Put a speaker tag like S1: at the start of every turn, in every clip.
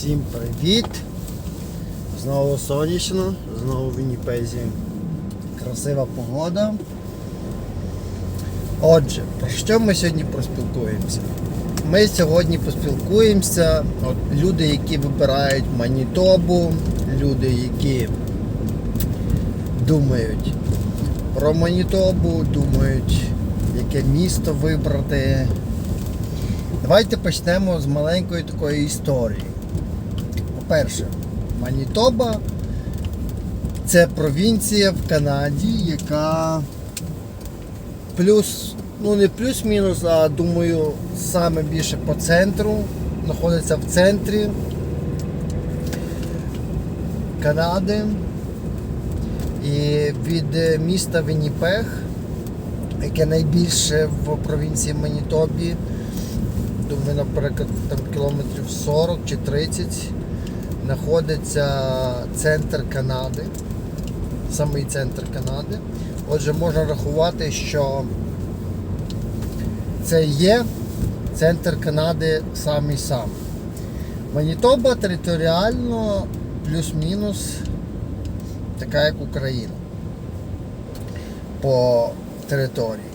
S1: Всім привіт! Знову сонячно, знову в Вінніпезі красива погода. Отже, про що ми сьогодні поспілкуємося? Ми сьогодні поспілкуємося, от люди, які вибирають Манітобу, люди, які думають про Манітобу, думають, яке місто вибрати. Давайте почнемо з маленької такої історії. По-перше, Манітоба це провінція в Канаді, яка плюс, ну не плюс-мінус, а думаю, саме більше по центру, знаходиться в центрі Канади. І від е, міста Вінніпег, яке найбільше в провінції Манітобі, думаю, наприклад, там кілометрів 40 чи 30 знаходиться центр Канади, самий центр Канади. Отже, можна рахувати, що це є центр Канади самий сам. Манітоба територіально плюс-мінус така, як Україна по території.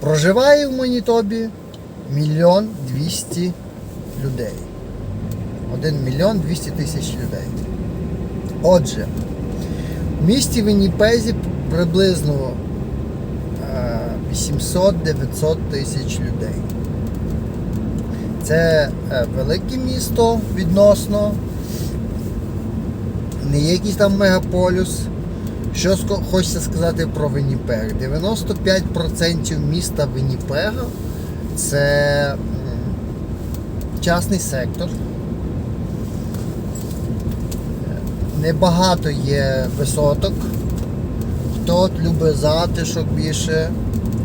S1: Проживає в Манітобі мільйон двісті людей. 1 мільйон 200 тисяч людей. Отже, в місті Вінніпезі приблизно е, 800-900 тисяч людей. Це е, велике місто відносно, не якийсь там мегаполюс. Що хочеться сказати про Вінніпег? 95% міста Вінніпега це частний сектор. Небагато є висоток. Хто любить затишок більше,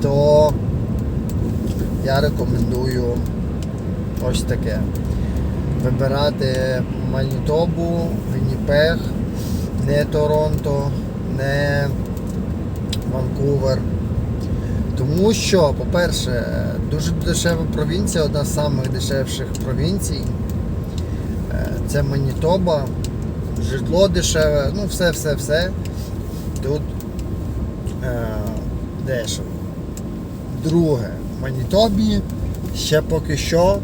S1: то я рекомендую ось таке. Вибирати Манітобу, Вінніпег, не Торонто, не Ванкувер. Тому що, по-перше, дуже дешева провінція, одна з самих дешевших провінцій. Е, Це Манітоба, житло дешеве, ну все-все-все. Тут е, дешево. Друге, в Манітобі ще поки що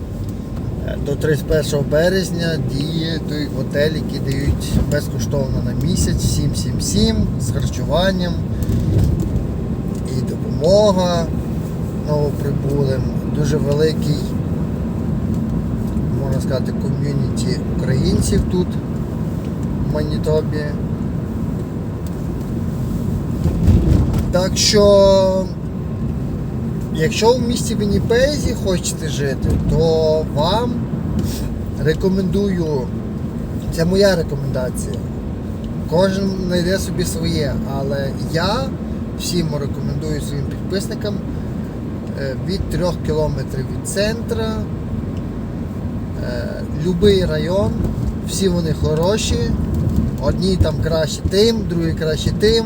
S1: е, до 31 березня діє той готель, який дають безкоштовно на місяць 777 з харчуванням і допомога новоприбулим. Дуже великий, можна сказати, ком'юніті українців тут Манітобі. Так що, якщо в місті Вінніпезі хочете жити, то вам рекомендую, це моя рекомендація. Кожен знайде собі своє, але я всім рекомендую своїм підписникам е, від 3 кілометрів від центра, е, любий район, всі вони хороші. Одні там краще тим, другі краще тим.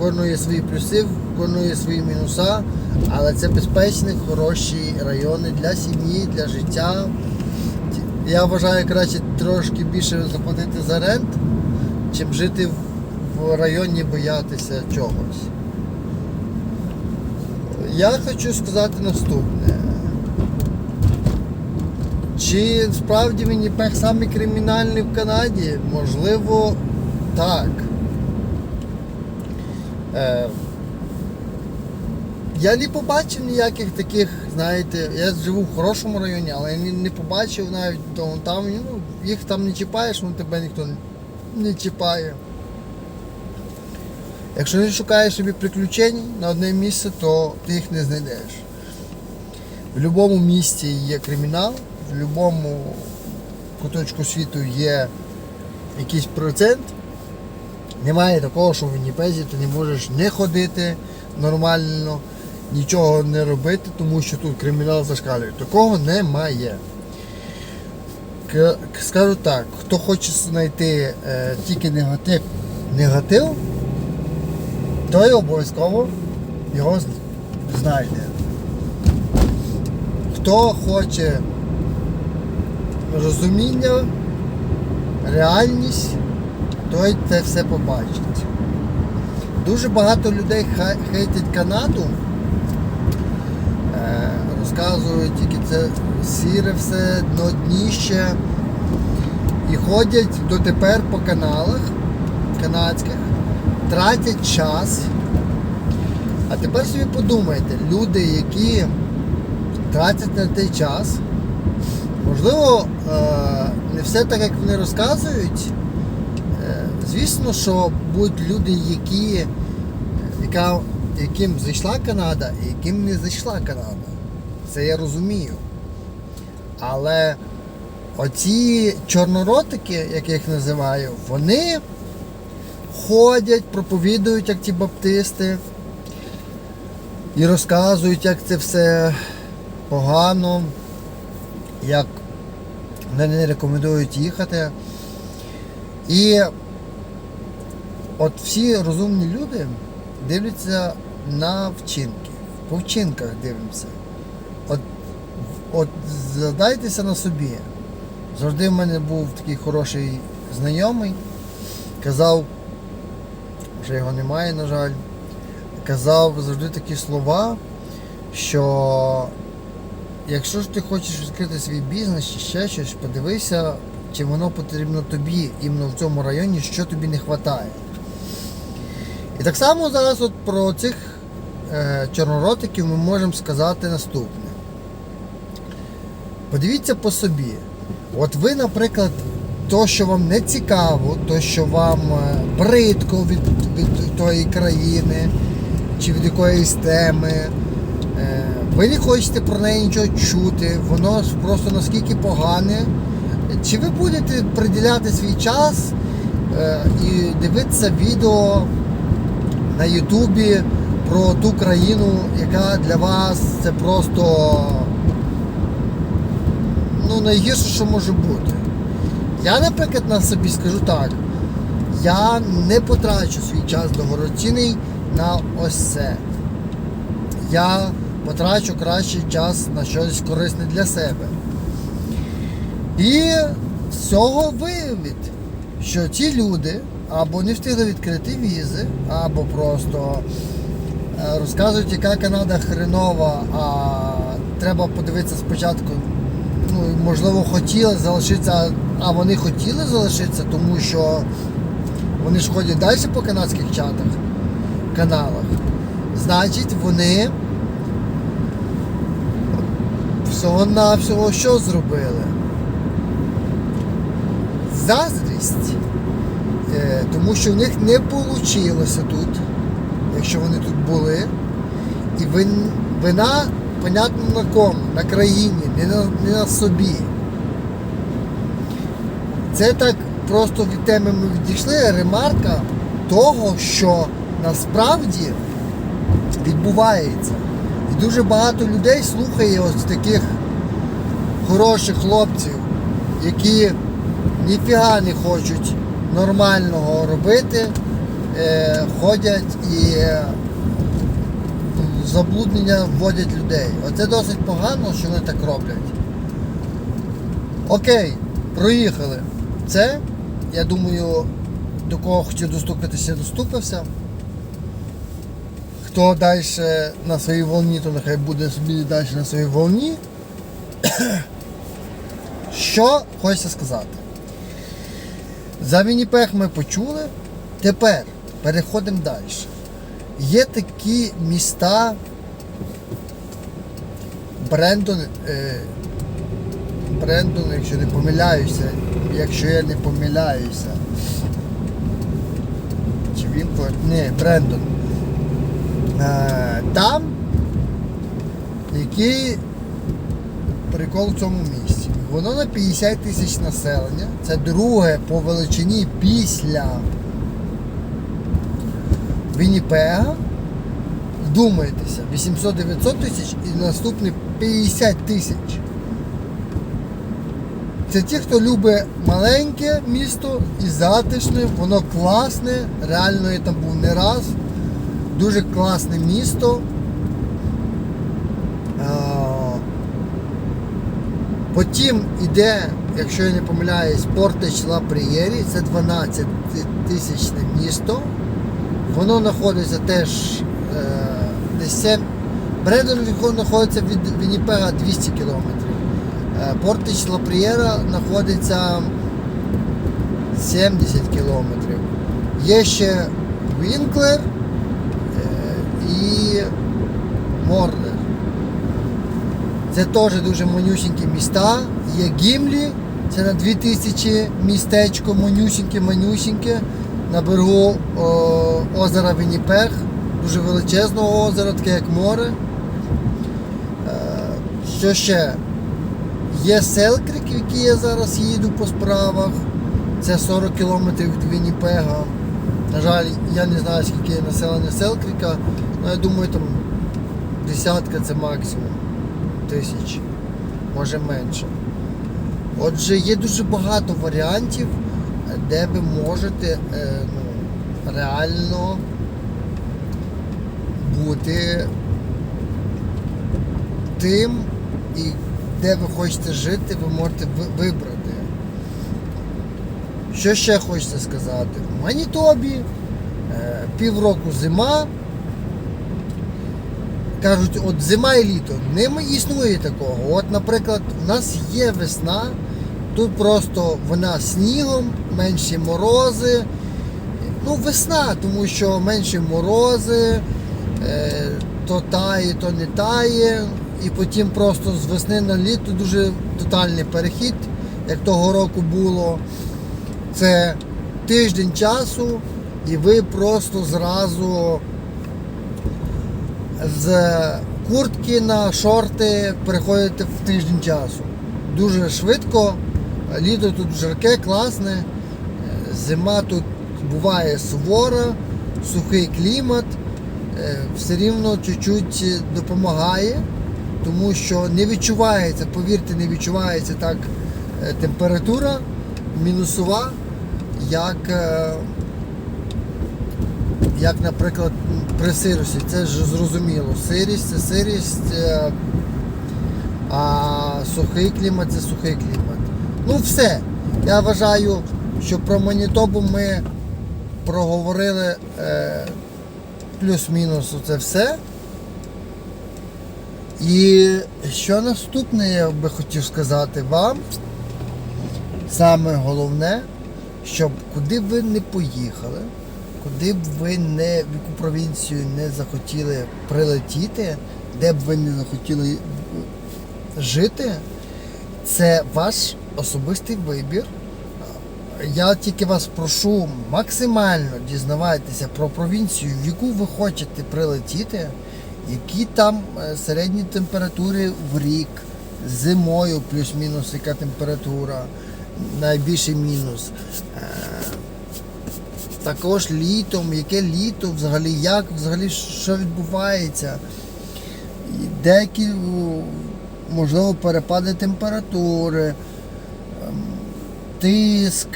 S1: Кожного є свої плюси, кожного є свої мінуса, але це безпечні, хороші райони для сім'ї, для життя. Я вважаю краще трошки більше заплатити за рент, чим жити в- районі боятися чогось. Я хочу сказати наступне. Чи справді Вінніпег самий кримінальний в Канаді? Можливо, так. Е, я не побачив ніяких таких, знаєте, я живу в хорошому районі, але я не, побачив навіть то, там, ну, їх там не чіпаєш, ну тебе ніхто не чіпає. Якщо не шукаєш собі приключень на одне місце, то ти їх не знайдеш. В будь-якому місті є кримінал, в будь-якому куточку світу є якийсь процент. Немає такого, що в Вінніпезі ти не можеш не ходити нормально, нічого не робити, тому що тут кримінал зашкалює. Такого немає. Скажу так, хто хоче знайти е, тільки негатив, негатив, той обов'язково його знайде. Хто хоче розуміння, реальність, той це все побачить. Дуже багато людей хейтять Канаду, е, розказують, тільки це сіре все, дно дніще. І ходять дотепер по каналах канадських, тратять час. А тепер собі подумайте, люди, які тратять на той час, можливо, е, не все так, як вони розказують. Звісно, що будуть люди, які, яка, яким зайшла Канада і яким не зайшла Канада. Це я розумію. Але оці чорноротики, як я їх називаю, вони ходять, проповідують, як ті баптисти, і розказують, як це все погано, як вони не рекомендують їхати. І от всі розумні люди дивляться на вчинки. По вчинках дивимося. От, от задайтеся на собі. Завжди в мене був такий хороший знайомий, казав, вже його немає, на жаль, казав завжди такі слова, що якщо ж ти хочеш відкрити свій бізнес чи ще щось, подивися, чи воно потрібно тобі іменно в цьому районі, що тобі не вистачає. І так само зараз от про цих е, чорноротиків ми можемо сказати наступне. Подивіться по собі. От ви, наприклад, то, що вам не цікаво, то, що вам е, бридко від, від тої країни чи від якоїсь теми, е, ви не хочете про неї нічого чути, воно просто наскільки погане. Чи ви будете приділяти свій час е, і дивитися відео на Ютубі про ту країну, яка для вас це просто ну, найгірше, що може бути. Я, наприклад, на собі скажу так. Я не потрачу свій час дорогоцінний на ось це. Я потрачу кращий час на щось корисне для себе. І з цього виявить, що ці люди або не встигли відкрити візи, або просто е, розказують, яка Канада хренова, а треба подивитися спочатку. Ну, можливо, хотіли залишитися, а вони хотіли залишитися, тому що вони ж ходять далі по канадських чатах, каналах. Значить, вони всього-навсього що зробили? Заздрість. Е, тому що в них не вийшло тут, якщо вони тут були. І вина, понятно, на кому? На країні, не на, не на собі. Це так просто від теми ми відійшли, ремарка того, що насправді відбувається. І дуже багато людей слухає ось таких хороших хлопців, які ніфіга не хочуть нормального робити, е, ходять і е, заблуднення вводять людей. Оце досить погано, що вони так роблять. Окей, проїхали. Це, я думаю, до кого хотів достукатися, достукався. Хто далі на своїй волні, то нехай буде собі далі на своїй волні. Що хочеться сказати? За Вінніпех ми почули. Тепер переходимо далі. Є такі міста. Брендон. Е, Брендон, якщо не помиляюся, якщо я не помиляюся. Чи він. Ні, Брендон. Е, там який прикол в цьому місці. Воно на 50 тисяч населення. Це друге по величині після Вінніпега. Вдумайтеся, 800-900 тисяч і наступний 50 тисяч. Це ті, хто любить маленьке місто і затишне, воно класне. Реально я там був не раз. Дуже класне місто. А, Потім іде якщо я не помиляюсь, Портич Ла Прієрі, це 12 тисячне місто. Воно знаходиться теж е, десь 7. Бредон знаходиться від Вінніпега 200 кілометрів. Е, Портич Ла Прієра знаходиться 70 кілометрів. Є ще Вінклер е, і Мордер. Це теж дуже манюсінькі міста. Є Гімлі, це на 2000 містечко, манюсіньке, манюсіньке, на берегу о, озера Вінніпег, дуже величезного озера, таке як море. Е, що ще? Є Селкрик, який я зараз їду по справах. Це 40 кілометрів від Вінніпега. На жаль, я не знаю, скільки є населення Селкрика, але я думаю, там десятка це максимум тисяч, може менше. Отже, є дуже багато варіантів, де ви можете е, ну, реально бути тим, і де ви хочете жити, ви можете вибрати. Що ще хочеться сказати? В Манітобі е, півроку зима. Кажуть, от зима і літо. Не існує такого. От, наприклад, у нас є весна, тут просто вона снігом, менші морози. Ну, весна, тому що менші морози, е, то тає, то не тає. І потім просто з весни на літо дуже тотальний перехід, як того року було. Це тиждень часу, і ви просто зразу з куртки на шорти переходите в тиждень часу. Дуже швидко. Літо тут жарке, класне. Е, Зима тут буває сувора, сухий клімат. Е, Все рівно чуть-чуть допомагає, тому що не відчувається, повірте, не відчувається так е, температура мінусова, як як, наприклад, при сирості, це ж зрозуміло. Сирість це сирість, е, а сухий клімат це сухий клімат. Ну все. Я вважаю, що про Манітобу ми проговорили е, плюс-мінус це все. І що наступне я би хотів сказати вам, саме головне, щоб куди ви не поїхали, куди б ви не в яку провінцію не захотіли прилетіти, де б ви не захотіли жити, це ваш особистий вибір. Я тільки вас прошу максимально дізнавайтеся про провінцію, в яку ви хочете прилетіти, які там е, середні температури в рік, зимою плюс-мінус яка температура, найбільший мінус. Також літом, яке літо взагалі, як взагалі що відбувається. Деякі, можливо, перепади температури, ем, тиск,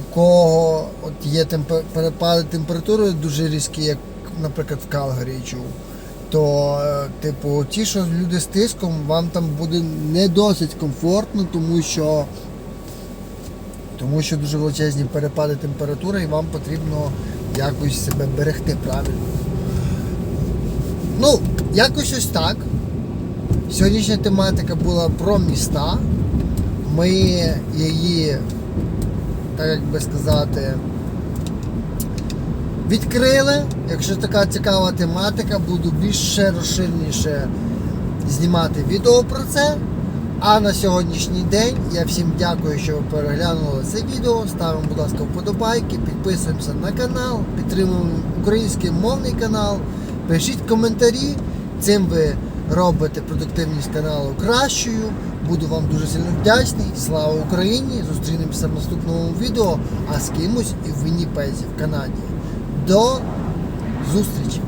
S1: у кого от є темпе- перепади температури дуже різкі, як, наприклад, в Калгарі чув. То, е, типу, ті, що люди з тиском, вам там буде не досить комфортно, тому що тому що дуже величезні перепади температури і вам потрібно якось себе берегти правильно. Ну, якось ось так. Сьогоднішня тематика була про міста. Ми її, так як би сказати, відкрили. Якщо така цікава тематика, буду більше розширеніше знімати відео про це. А на сьогоднішній день я всім дякую, що ви переглянули це відео. Ставимо, будь ласка, вподобайки, підписуємося на канал, підтримуємо український мовний канал. Пишіть коментарі. Цим ви робите продуктивність каналу кращою. Буду вам дуже сильно вдячний. Слава Україні! Зустрінемося в наступному відео, а з кимось і в Вінніпезі в Канаді. До зустрічі!